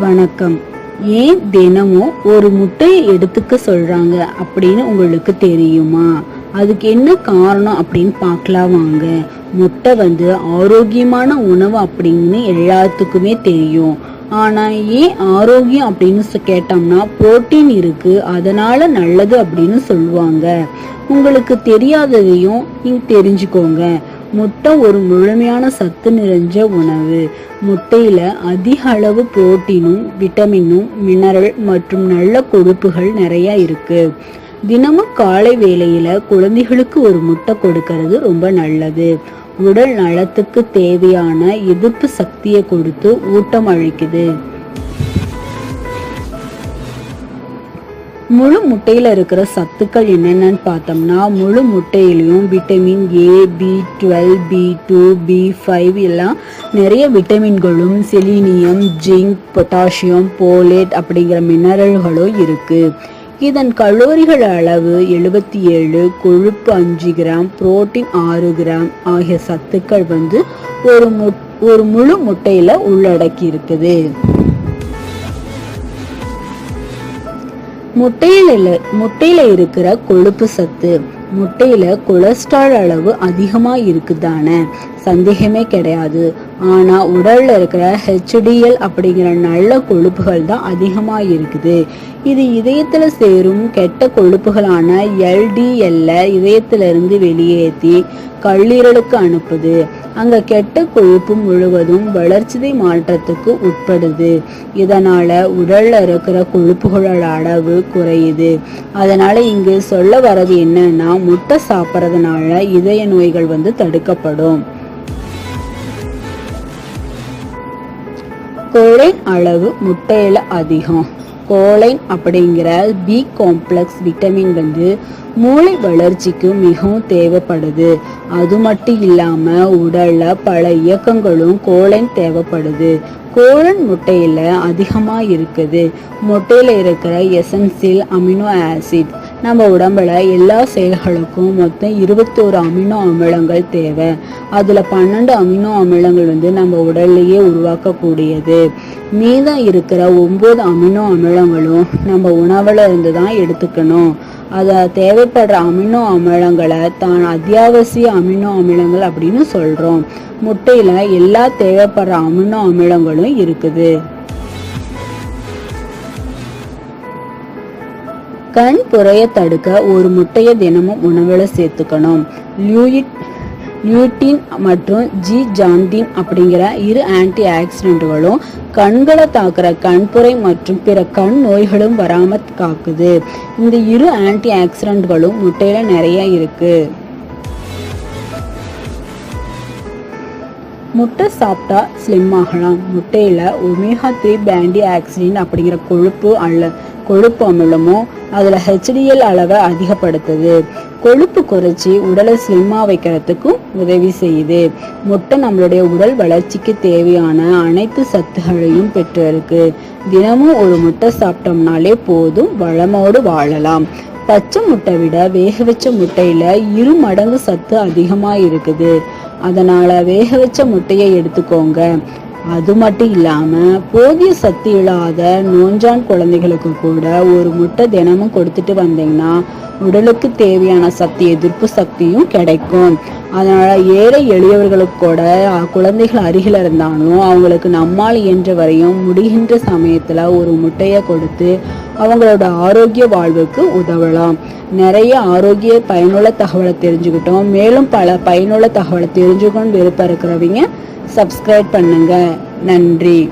வணக்கம். ஏன் தினமும் ஒரு முட்டையை எடுத்துக்க சொல்றாங்க அப்படின்னு உங்களுக்கு தெரியுமா? அதுக்கு என்ன காரணம் அப்படின்னு பார்க்கலாம் வாங்க. முட்டை வந்து ஆரோக்கியமான உணவு அப்படின்னு எல்லாத்துக்குமே தெரியும். ஆனா ஏன் ஆரோக்கியம் அப்படின்னு கேட்டோம்னா புரோட்டீன் இருக்கு அதனால நல்லது அப்படின்னு சொல்லுவாங்க. உங்களுக்கு தெரியாததையும் நீங்க தெரிஞ்சுக்கோங்க. முட்டை ஒரு முழுமையான சத்து நிறைஞ்ச உணவு. முட்டையில அதிக அளவு புரோட்டீனும் விட்டமினும் மினரல் மற்றும் நல்ல கொழுப்புகள் நிறைய இருக்கு. தினமும் காலை வேளையில குழந்தைகளுக்கு ஒரு முட்டை கொடுக்கறது ரொம்ப நல்லது. உடல் நலத்துக்கு தேவையான எதிர்ப்பு சக்தியை கொடுத்து ஊட்டம் அளிக்குது முழு முட்டையில் இருக்கிற சத்துக்கள் என்னென்னு பார்த்தோம்னா முழு முட்டையிலையும் vitamin A B twelve B two B five எல்லாம் நிறைய விட்டமின்களும் செலினியம் ஜிங்க் பொட்டாசியம் போலேட் அப்படிங்கிற மினரல்களும் இருக்குது இதன் கலோரிகள் அளவு எழுபத்தி ஏழு கொழுப்பு அஞ்சு கிராம் புரோட்டீன் ஆறு கிராம் ஆகிய சத்துக்கள் வந்து ஒரு மு ஒரு முழு முட்டையில் உள்ளடக்கி இருக்குது. முட்டையில முட்டையில இருக்கிற கொழுப்பு சத்து முட்டையில கொலஸ்ட்ரால் அளவு அதிகமா இருக்குதானே? சந்தேகமே கிடையாது. ஆனா உடல்ல இருக்கிற ஹெச்டிஎல் அப்படிங்கிற நல்ல கொழுப்புகள் தான் அதிகமா இருக்குது. இது இதயத்துல சேரும் கெட்ட கொழுப்புகளான எல்டிஎல்ல இதயத்துல இருந்து வெளியேற்றி கல்லீரலுக்கு அனுப்புது. அங்க கெட்ட கொழுப்பு முழுவதும் வளர்ச்சிதை மாற்றத்துக்கு உட்படுது. இதனால உடல்ல இருக்கிற கொழுப்புகளோட அளவு குறையுது. அதனால இங்கு சொல்ல வர்றது என்னன்னா முட்டை சாப்பிட்றதுனால இதய நோய்கள் வந்து தடுக்கப்படும். கோலைன் அளவு முட்டையில அதிகம். கோலைன் அப்படிங்கிற பி காம்ப்ளெக்ஸ் விட்டமின் வந்து மூளை வளர்ச்சிக்கு மிகவும் தேவைப்படுது. அது மட்டும் இல்லாமல் உடலில் பல இயக்கங்களும் கோலைன் தேவைப்படுது. கோலன் முட்டையில் அதிகமாக இருக்குது. முட்டையில் இருக்கிற எசன்சியல் அமினோ ஆசிட் நம்ம உடம்புல எல்லா செயல்களுக்கும் மொத்தம் இருபத்தோரு அமினோ அமிலங்கள் தேவை. அதில் பன்னெண்டு அமினோ அமிலங்கள் வந்து நம்ம உடல்லையே உருவாக்கக்கூடியது. மீதம் இருக்கிற ஒம்பது அமினோ அமிலங்களும் நம்ம உணவுல இருந்து தான் எடுத்துக்கணும். அதை தேவைப்படுற அமினோ அமிலங்களை தான் அத்தியாவசிய அமினோ அமிலங்கள் அப்படின்னு சொல்கிறோம் முட்டையில் எல்லா தேவைப்படுற அமினோ அமிலங்களும் இருக்குது. கண் புறைய தடுக்க ஒரு முட்டையை தினமும் உணவுல சேர்த்துக்கணும். லியூயிட் லியூட்டின் மற்றும் ஜி ஜான்டின் அப்படிங்கிற இரு ஆன்டி ஆக்சிடென்ட்களும் கண்களை தாக்குற கண்புரை மற்றும் பிற கண் நோய்களும் வராம காக்குது இந்த இரு ஆன்டி ஆக்சிடென்ட்களும் முட்டையில நிறைய இருக்கு. முட்டை சாப்பிட்டா ஸ்லிம் ஆகலாம். முட்டையில் ஒமேகா த்ரீ பேண்டி ஆக்சிடென்ட் அப்படிங்கிற கொழுப்பு அல்ல கொழுப்பு அமிலமும் அதில் ஹெச்டிஎல் அளவை அதிகப்படுத்துது. கொழுப்பு குறைச்சி உடலை ஸ்லிம்மாக வைக்கிறதுக்கும் உதவி செய்யுது. முட்டை நம்மளுடைய உடல் வளர்ச்சிக்கு தேவையான அனைத்து சத்துகளையும் பெற்றிருக்கு. தினமும் ஒரு முட்டை சாப்பிட்டோம்னாலே போதும் வளமோடு வாழலாம். பச்சை முட்டை விட வேக வச்ச முட்டையில் இரு மடங்கு சத்து அதிகமாக இருக்குது. அதனால வேக வச்ச முட்டையை எடுத்துக்கோங்க. அது மட்டும் இல்லாம போதிய சக்தி இல்லாத நோஞ்சான் குழந்தைகளுக்கு கூட ஒரு முட்டை தினமும் கொடுத்துட்டு வந்தீங்கன்னா உடலுக்கு தேவையான சக்தி எதிர்ப்பு சக்தியும் கிடைக்கும். அதனால ஏழை எளியவர்களுக்கு கூட குழந்தைகள் அருகில் இருந்தாலும் அவங்களுக்கு நம்மால் இயன்ற வரையும் முடிகின்ற சமயத்துல ஒரு முட்டையை கொடுத்து அவங்களோட ஆரோக்கிய வாழ்வுக்கு உதவலாம். நிறைய ஆரோக்கிய பயனுள்ள தகவலை தெரிஞ்சுக்கிட்டோம். மேலும் பல பயனுள்ள தகவலை தெரிஞ்சுக்கணும்னு விருப்பம் இருக்கிறவங்க சப்ஸ்கிரைப் பண்ணுங்க. நன்றி.